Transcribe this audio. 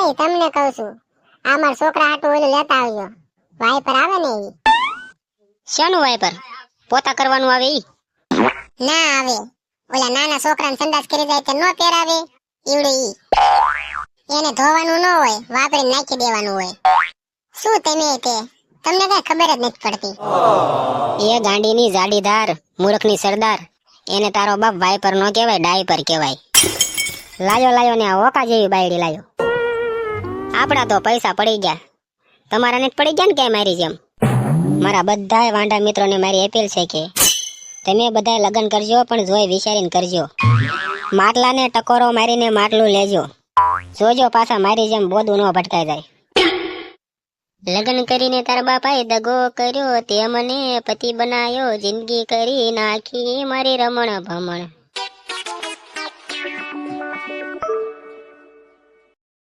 ભાઈ તમને કહું છું. આ મારા છોકરા હાટું ઓલું લેતા આવજો. વાઈપર આવે ને ઈ? શેનું વાઈપર? પોતા કરવાનું આવે ઈ? ના આવે. ઓલા નાના છોકરાને સંડાસ કરી જાય તે નો પહેરાવે. ઈવડે ઈ. એને ધોવાનું ન હોય વાપરી નાખી દેવાનું હોય. શું તમે તે? તમને કઈ ખબર જ નથી પડતી. એ ગાંડીની જાડીદાર મૂર્ખની સરદાર. એને તારો બાપ વાઈપર નો કહેવાય ડાયપર કહેવાય. લાયો લાયો ને ઓકા જેવી બાયડી લાયો. આપણા તો પૈસા પડી ગયા. તમારા ને પડી ગયા ને કે મારી જેમ? મારા બધા વાંડા મિત્રો ને મારી અપીલ છે કે તમે બધા લગ્ન કરજો, પણ જોઈ વિચારીને કરજો. માટલા ને ટકોરો મારીને માટલું લેજો. જોજો પાછા મારી જેમ બોધું ન ભટકાઈ જાય. લગ્ન કરીને તારા બાપાએ દગો કર્યો, તે મને પતિ બનાયો, જિંદગી કરી નાખી મારી રમણ ભમણ.